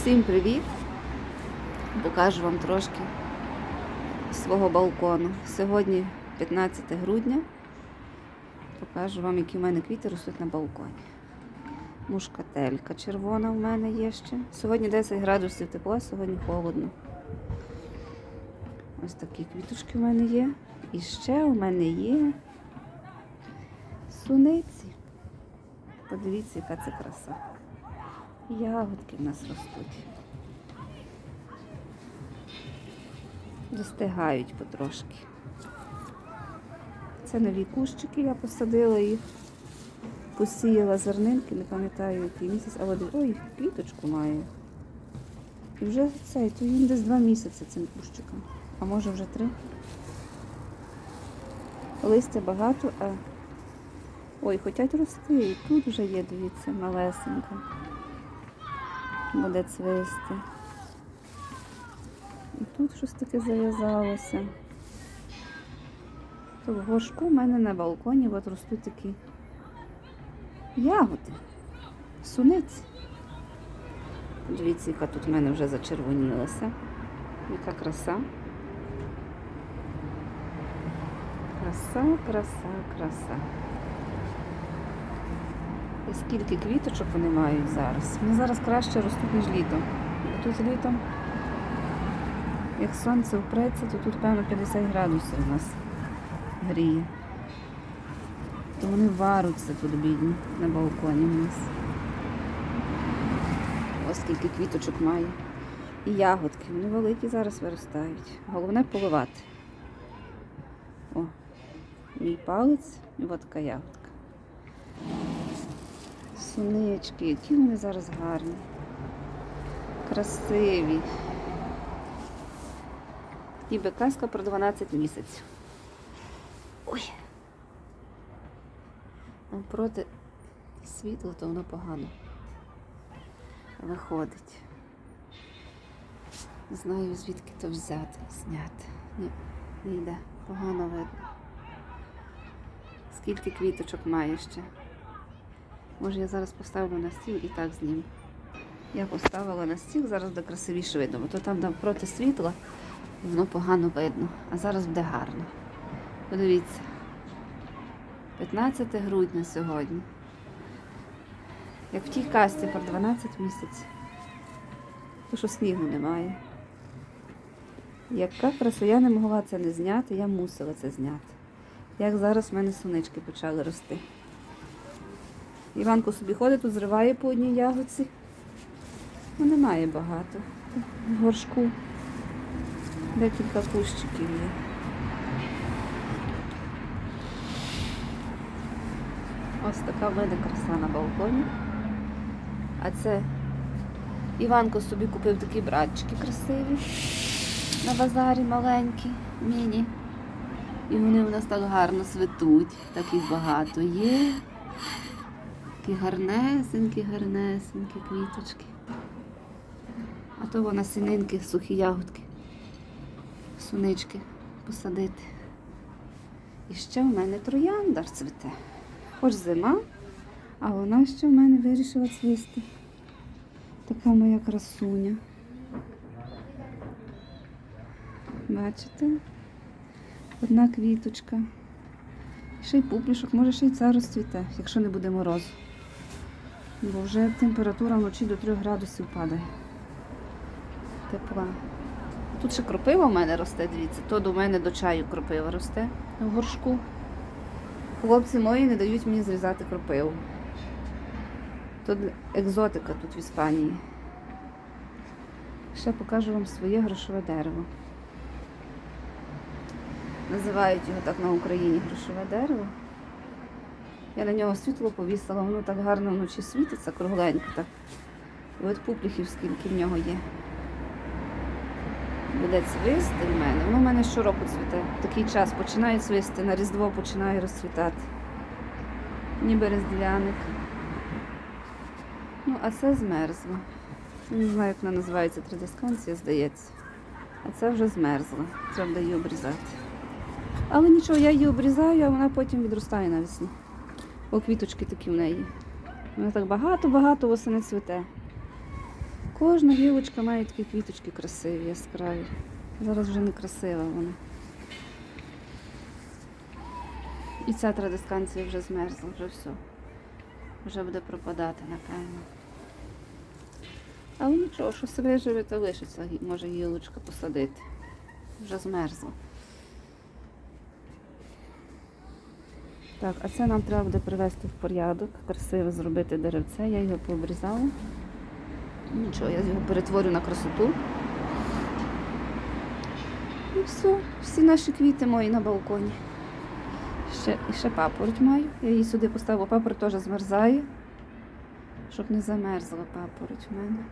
Всім привіт! Покажу вам трошки свого балкону. Сьогодні 15 грудня. Покажу вам, які в мене квіти ростуть на балконі. Мушкателька червона в мене є ще. Сьогодні 10 градусів тепла, сьогодні холодно. Ось такі квіточки в мене є. І ще у мене є суниці. Подивіться, яка це краса. Ягодки в нас ростуть. Достигають потрошки. Це нові кущики, я посадила їх, посіяла зернинки, не пам'ятаю який місяць, але ой, квіточку має. І вже цей, то їм десь два місяці цим кущикам, а може вже три. Листя багато, а ой, хочуть рости. І тут вже є, дивіться, малесенька буде цвисти. І тут щось таке зав'язалося. То в горшку в мене на балконі от ростуть такі ягоди, суниці. Дивіться, яка тут в мене вже зачервонілася. Яка краса. Краса, краса, краса. Скільки квіточок вони мають зараз. Вони зараз краще ростуть, ніж літом. Бо тут літом, як сонце впреться, то тут, певно, 50 градусів у нас гріє. То вони варуться тут бідні на балконі у нас. Ось скільки квіточок має. І ягодки, вони великі зараз виростають. Головне поливати. О, мій палець і от така ягодка. Сунички, які вони зараз гарні, красиві. Ніби казка про 12 місяців. Ой. Проти світла, то воно погано виходить. Не знаю, звідки то взяти, зняти. Ні, не йде, погано видно. Скільки квіточок має ще. Може я зараз поставлю на стіл і так зніму. Я поставила на стіл, зараз буде красивіше видно, бо то там навпроти світла воно погано видно, а зараз буде гарно. Подивіться. 15 грудня сьогодні. Як в тій касті про 12 місяців. То що снігу немає. Яка краса, я не могла це не зняти, я мусила це зняти. Як зараз в мене сонечки почали рости. Іванко собі ходить, тут зриває по одній ягодці. Ну, немає багато. В горшку декілька кущиків є. Ось така в мене краса на балконі. А це Іванко собі купив такі братчики красиві на базарі маленькі, міні. І вони у нас так гарно цвітуть, так їх багато є. Такі гарнесенькі, гарнесенькі квіточки. А то вона сининки, сухі ягодки, сунички посадити. І ще в мене трояндар цвіте. Хоч зима, а вона ще в мене вирішила цвісти. Така моя красуня. Бачите? Одна квіточка. Ще й пуплішок, може ще й ця розцвіте, якщо не буде морозу. Бо вже температура вночі до 3 градусів падає. Тепла. Тут ще кропива в мене росте, дивіться. То до мене до чаю кропива росте в горшку. Хлопці мої не дають мені зрізати кропиву. Тут екзотика тут в Іспанії. Ще покажу вам своє грошове дерево. Називають його так на Україні грошове дерево. Я на нього світло повісила, воно так гарно вночі світиться, кругленько так. І от пупліхів скільки в нього є. Буде цвісти в мене. Воно в мене щороку цвіте. В такий час починає цвісти, на Різдво починає розцвітати. Ніби різдвяник. Ну, а це змерзло. Не знаю, як вона називається традисканція, здається. А це вже змерзла. Треба її обрізати. Але нічого, я її обрізаю, а вона потім відростає навесні. Бо квіточки такі в неї. Вона так багато-багато восени цвіте. Кожна гілочка має такі квіточки красиві, яскраві. Зараз вже не красива вона. І ця традисканція вже змерзла, вже все. Вже буде пропадати, напевно. Але нічого, що себе живе, то лишиться, може гілочка посадити. Вже змерзла. Так, а це нам треба буде привести в порядок, красиво зробити деревце. Я його пообрізала. Нічого, я його перетворю на красоту. І все, всі наші квіти мої на балконі. Ще, і ще папороть маю. Я її сюди поставила, папороть теж змерзає, щоб не замерзла папороть в мене.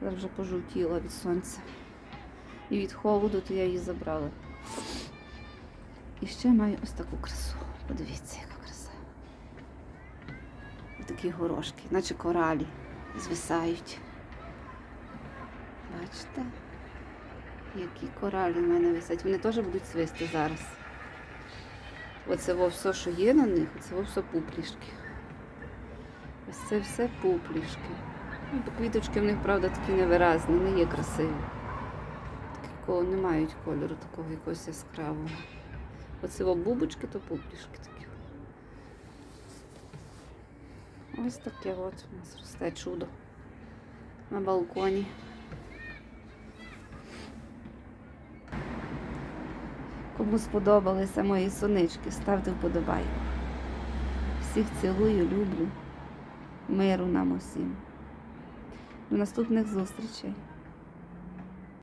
Зараз вже пожовтіла від сонця. І від холоду, то я її забрала. І ще маю ось таку красу. Подивіться, яка краса. Такі горошки, наче коралі, звисають. Бачите? Які коралі в мене висять. Вони теж будуть свисти зараз. Оце все, що є на них, це все пуплішки. Ось це все пуплішки. Ну, квіточки в них, правда, такі невиразні, не є красиві. Такого не мають кольору, такого якогось яскравого. Во бубочки, то пуплішки такі. Ось таке от у нас росте чудо на балконі. Кому сподобалися мої сонички, ставте вподобайку. Всіх цілую, люблю. Миру нам усім. До наступних зустрічей.